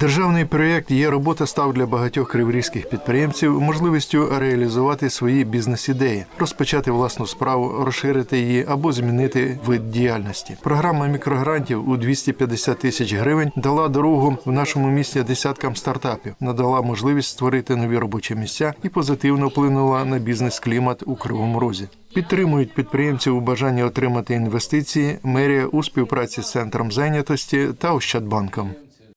Державний проєкт є робота став для багатьох криворізьких підприємців можливістю реалізувати свої бізнес-ідеї, розпочати власну справу, розширити її або змінити вид діяльності. Програма мікрогрантів у 250 тисяч гривень дала дорогу в нашому місті десяткам стартапів, надала можливість створити нові робочі місця і позитивно вплинула на бізнес-клімат у Кривому Розі. Підтримують підприємців у бажанні отримати інвестиції мерія у співпраці з центром зайнятості та Ощадбанком.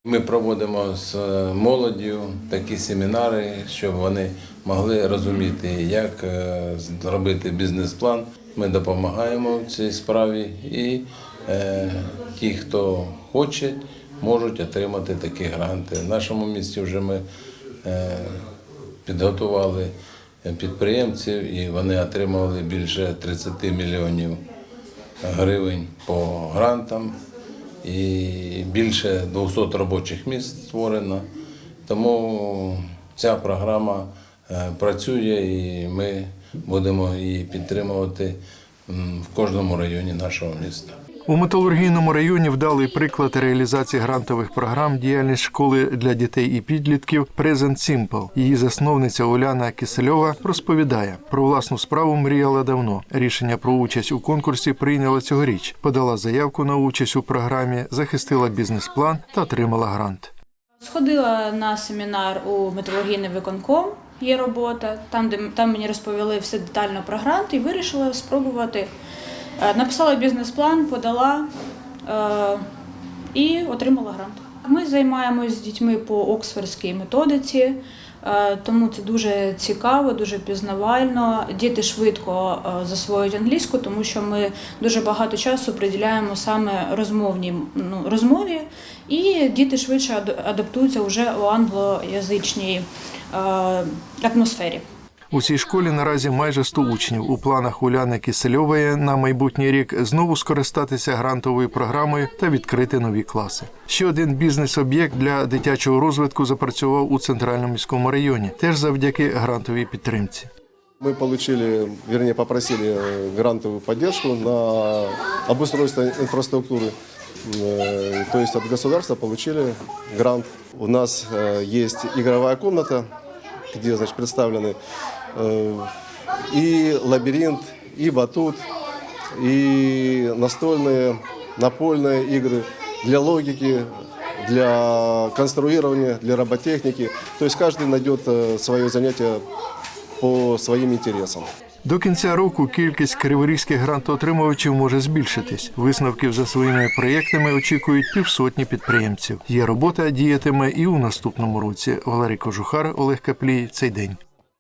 Ми проводимо з е, молоддю такі семінари, щоб вони могли розуміти, як е, зробити бізнес-план. Ми допомагаємо в цій справі, і е, ті, хто хоче, можуть отримати такі гранти. В нашому місті вже ми е, підготували підприємців, і вони отримували більше 30 мільйонів гривень по грантам і більше 200 робочих місць створено. Тому ця програма е, працює і ми будемо її підтримувати в кожному районі нашого міста. У металургійному районі вдалий приклад реалізації грантових програм діяльність школи для дітей і підлітків Present Simple. Її засновниця Уляна Кисельова розповідає про власну справу. Мріяла давно. Рішення про участь у конкурсі прийняла цьогоріч. Подала заявку на участь у програмі, захистила бізнес-план та отримала грант. Сходила на семінар у металургійний виконком. Є робота, там, де там мені розповіли все детально про грант і вирішила спробувати. Е, Написала бізнес-план, подала е, і отримала грант. Ми займаємось з дітьми по оксфордській методиці, е, тому це дуже цікаво, дуже пізнавально. Діти швидко засвоюють англійську, тому що ми дуже багато часу приділяємо саме розмовній ну, розмові, і діти швидше адаптуються вже у англоязичній атмосфері. У цій школі наразі майже 100 учнів. У планах Уляни Кисельової на майбутній рік знову скористатися грантовою програмою та відкрити нові класи. Ще один бізнес-об'єкт для дитячого розвитку запрацював у центральному міському районі, теж завдяки грантовій підтримці. Мы получили, вернее, попросили э, грантовую поддержку на обустройство инфраструктуры. Э, То есть от государства получили грант. У нас э, есть игровая комната, где значит, представлены э, и лабиринт, и батут, и настольные, напольные игры для логики, для конструирования, для роботехники. То есть каждый найдет э, свое занятие по своїм інтересам. До кінця року кількість криворізьких грантоотримувачів може збільшитись. Висновків за своїми проєктами очікують півсотні підприємців. Є робота діятиме і у наступному році. Валерій Кожухар, Олег Каплій. Цей день.